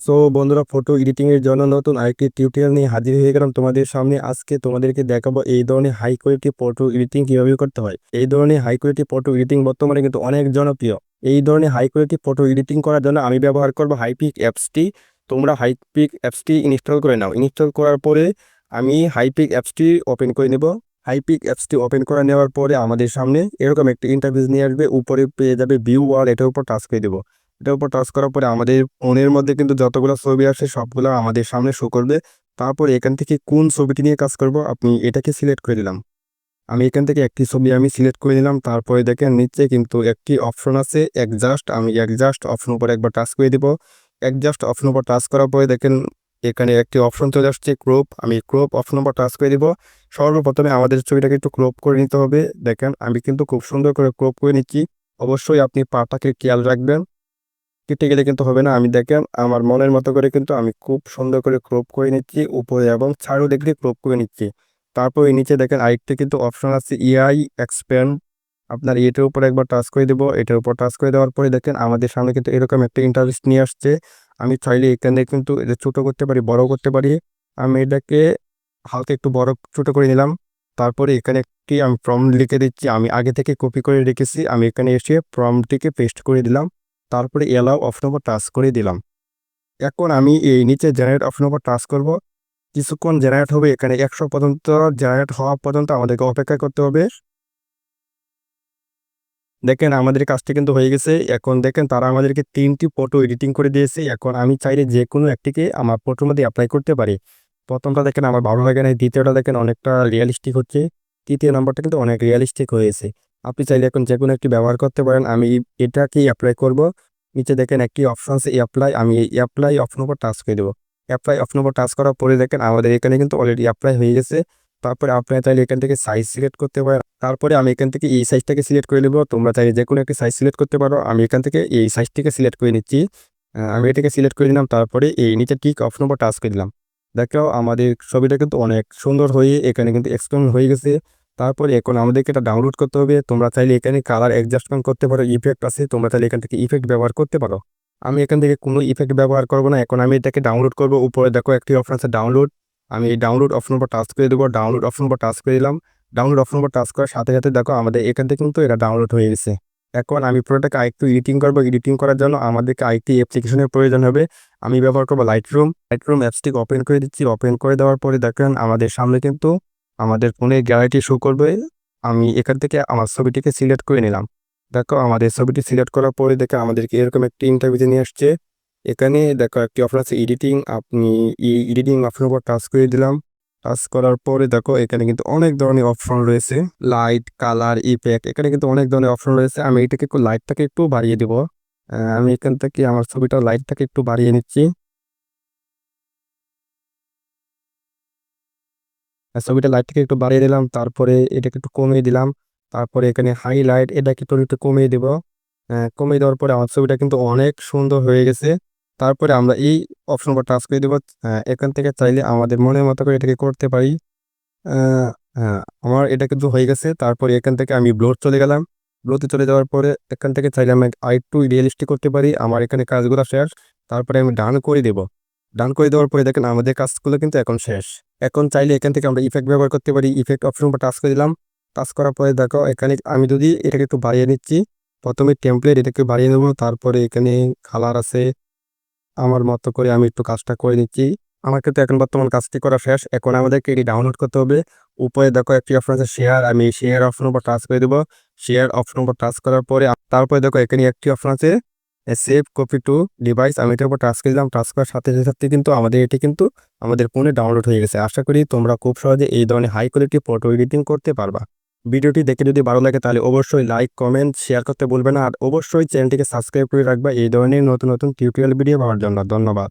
So বন্ধুরা photo এডিটিংয়ের জন্য নতুন আরেকটি টিউটোরিয়াল নিয়ে হাজির হয়ে গেলাম তোমাদের সামনে। আজকে তোমাদেরকে দেখাবো এই ধরনের হাই কোয়ালিটি ফটো এডিটিং কীভাবে করতে হয়। এই ধরনের হাই কোয়ালিটি ফটো এডিটিং বর্তমানে কিন্তু অনেক জনপ্রিয়। এই ধরনের হাই কোয়ালিটি ফটো এডিটিং করার জন্য আমি ব্যবহার করব হাইপিক অ্যাপসটি তোমরা হাইপিক অ্যাপসটি ইনস্টল করে নাও। ইনস্টল করার পরে আমি হাইপিক অ্যাপসটি ওপেন করে নেব। হাইপিক অ্যাপসটি ওপেন করে নেওয়ার পরে আমাদের সামনে এরকম একটি ইন্টারভিউ নিয়ে আসবে। উপরে পেয়ে যাবে ভিউ ওয়াল এটার উপর টাচ করে দেবো। এটার উপর টাচ করার পরে আমাদের ফোনের মধ্যে কিন্তু যতগুলো ছবি আসে সবগুলো আমাদের সামনে শো করবে। তারপর এখান থেকে কোন ছবিটি নিয়ে কাজ করব, আপনি এটাকে সিলেক্ট করে দিলাম। আমি এখান থেকে একটি ছবি আমি সিলেক্ট করে নিলাম, তারপরে দেখেন নিচে কিন্তু একটি অপশন আছে একজাস্ট আমি একজাস্ট অপশন উপর একবার টাচ করে দিব। একজাস্ট অপশন উপর টাচ করার পরে দেখেন এখানে একটি অপশন চলে আসছে ক্রোপ আমি ক্রোপ অপশন উপর টাচ করে দিব। সর্বপ্রথমে আমাদের ছবিটাকে একটু ক্রোপ করে নিতে হবে। দেখেন আমি কিন্তু খুব সুন্দর করে ক্রোপ করে নিচ্ছি। অবশ্যই আপনি পাটাকে খেয়াল রাখবেন। কেটে গেলে কিন্তু হবে না। আমি দেখেন, আমার মনের মতো করে কিন্তু আমি খুব সুন্দর করে ক্রপ করে নিচ্ছি, উপরে এবং ছাড়ও দেখলে ক্রপ করে নিচ্ছি। তারপর এই নিচে দেখেন আরেকটা কিন্তু অপশন আছে ইআই এক্সপ্যান্ড আপনার এটার উপর একবার টাচ করে দেবো। এটার উপর টাচ করে দেওয়ার পরে দেখেন আমাদের সামনে কিন্তু এরকম একটা ইন্টারেস্ট নিয়ে আসছে। আমি চাইলে এখানে কিন্তু এটা ছোটো করতে পারি, বড় করতে পারি। আমি এটাকে হালকা একটু বড় ছোটো করে নিলাম। তারপরে এখানে একটি আমি ফর্ম লিখে দিচ্ছি। আমি আগে থেকে কপি করে রেখেছি। আমি এখানে এসে ফর্মটিকে পেস্ট করে দিলাম। তারপরে এলাও অপশন নম্বর টাচ করে দিলাম। এখন আমি এই নিচে জেনারেট অপশন নম্বর টাচ করব। কিছুক্ষণ জেনারেট হবে, এখানে একশো পর্যন্ত জেনারেট হওয়া পর্যন্ত আমাদেরকে অপেক্ষা করতে হবে। দেখেন, আমাদের কাজটি কিন্তু হয়ে গেছে। এখন দেখেন, তারা আমাদেরকে তিনটি ফটো এডিটিং করে দিয়েছে। এখন আমি চাইলে যে কোনো একটিকে আমার ফটোর মধ্যে অ্যাপ্লাই করতে পারি। প্রথমটা দেখেন, আমার ভালো লাগে না। দ্বিতীয়টা দেখেন, অনেকটা রিয়েলিস্টিক হচ্ছে। তৃতীয় নম্বরটা কিন্তু অনেক রিয়েলিস্টিক হয়েছে। আপনি চাইলে এখন যে কোনো একটি ব্যবহার করতে পারেন। আমি এটাকেই অ্যাপ্লাই করব। নিচে দেখেন একটি অপশন আছে অ্যাপ্লাই আমি এই অ্যাপ্লাই অপশন উপর টাচ করে দেবো। অ্যাপ্লাই অপশন উপর টাচ করার পরে দেখেন আমাদের এখানে কিন্তু অলরেডি অ্যাপ্লাই হয়ে গেছে। তারপরে আপনারা চাইলে এখান থেকে সাইজ সিলেক্ট করতে পারেন। তারপরে আমি এখান থেকে এই সাইজটাকে সিলেক্ট করে নেব তোমরা চাইলে যে কোনো একটি সাইজ সিলেক্ট করতে পারো। আমি এখান থেকে এই সাইজটিকে সিলেক্ট করে নিচ্ছি। আমি এটাকে সিলেক্ট করে নিলাম তারপরে এই নিচে টিক অপশন উপর টাচ করে দিলাম। দেখো আমাদের ছবিটা কিন্তু অনেক সুন্দর হয়ে এখানে কিন্তু এক্সপ্লেন হয়ে গেছে। তারপরে এখন আমাদেরকে এটা ডাউনলোড করতে হবে। তোমরা চাইলে এখানে কালার অ্যাডজাস্টমেন্ট করতে পারো ইফেক্ট আছে। তোমরা চাইলে এখান থেকে ইফেক্ট ব্যবহার করতে পারো। আমি এখান থেকে কোনো ইফেক্ট ব্যবহার করব না। এখন আমি এটাকে ডাউনলোড করব। উপরে দেখো একটি অপশন আছে ডাউনলোড আমি এই ডাউনলোড অপশন উপর টাচ করে দেবো। ডাউনলোড অপশন উপর টাচ করে দিলাম। ডাউনলোড অপশন উপর টাচ করার সাথে সাথে দেখো আমাদের এখান থেকে কিন্তু এটা ডাউনলোড হয়ে গেছে। এখন আমি পুরোটাকে আরেকটু এডিটিং করব। এডিটিং করার জন্য আমাদেরকে আরেকটি অ্যাপ্লিকেশনের প্রয়োজন হবে। আমি ব্যবহার করব লাইট রুম লাইট রুম অ্যাপসটিকে ওপেন করে দিচ্ছি। ওপেন করে দেওয়ার পরে দেখেন আমাদের সামনে কিন্তু আমাদের ফোনে গ্যালারিটি শো করবে, আমি এখান থেকে আমার ছবিটিকে সিলেক্ট করে নিলাম। দেখো, আমাদের ছবিটি সিলেক্ট করার পরে দেখে, আমাদেরকে এরকম একটি ইন্টারভিউতে নিয়ে আসছে। এখানে দেখো, একটি অপশন আছে এডিটিং আপনি এডিটিং অপশনের উপর টাচ করে দিলাম। টাচ করার পরে দেখো, এখানে কিন্তু অনেক ধরনের অপশন রয়েছে। লাইট কালার ইফেক্ট এখানে কিন্তু অনেক ধরনের অপশন রয়েছে। আমি এটাকে একটু লাইটটাকে একটু বাড়িয়ে দিব। আমি এখান থেকে আমার ছবিটা লাইটটাকে একটু বাড়িয়ে নিচ্ছি। ছবিটা লাইটটাকে একটু বাড়িয়ে দিলাম, তারপরে এটাকে একটু কমিয়ে দিলাম, তারপরে এখানে হাইলাইট এটাকে একটু একটু কমিয়ে দেব। কমিয়ে দেওয়ার পরে আমার ছবিটা কিন্তু অনেক সুন্দর হয়ে গেছে। তারপরে আমরা এই অপশন উপর টাচ করে দেবো। এখান থেকে চাইলে আমাদের মনের মতো করে এটাকে করতে পারি। হ্যাঁ আমার এটা কিন্তু হয়ে গেছে। তারপরে এখান থেকে আমি ব্লোড চলে গেলাম। ব্লোতে চলে যাওয়ার পরে এখান থেকে চাইলে আমি আরেকটু রিয়েলিস্টিক করতে পারি। আমার এখানে কাজগুলো শেষ। তারপরে আমি ডান করে দেব। ডান করে দেওয়ার পরে দেখেন আমাদের কাজগুলো কিন্তু এখন শেষ। এখন চাইলে এখান থেকে আমরা ইফেক্ট ব্যবহার করতে পারি ইফেক্ট অপশন উপর টাচ করে দিলাম। টাচ করার পরে দেখো, এখানে আমি যদি এটাকে একটু বাড়িয়ে নিচ্ছি, প্রথমে টেমপ্লেট এটাকে বাড়িয়ে নেব, তারপরে এখানে কালার আছে। আমার মতো করে আমি একটু কাজটা করে নিচ্ছি। আমার কিন্তু এখন বর্তমান কাজটি করা শেষ, এখন আমাদেরকে এটি ডাউনলোড করতে হবে। উপরে দেখো একটি অপশন আছে শেয়ার আমি শেয়ার অপশন উপর টাচ করে দেবো। শেয়ার অপশন উপর টাচ করার পরে, তারপরে দেখো এখানে একটি অপশন আছে সেভ কপি টু ডিভাইস আমি এটার উপর টাচ করে দিলাম টাচ করার সাথে সাথে কিন্তু আমাদের এটি কিন্তু আমাদের ফোনে ডাউনলোড হয়ে গেছে। আশা করি তোমরা খুব সহজে এই ধরনের হাই কোয়ালিটি ফটো এডিটিং করতে পারবা। ভিডিওটি দেখে যদি ভালো লাগে তাহলে অবশ্যই লাইক কমেন্ট শেয়ার করতে বলবে না। আর অবশ্যই চ্যানেলটিকে সাবস্ক্রাইব করে রাখবা। এই ধরনের নতুন নতুন টিউটোরিয়াল ভিডিও পাওয়ার জন্য ধন্যবাদ।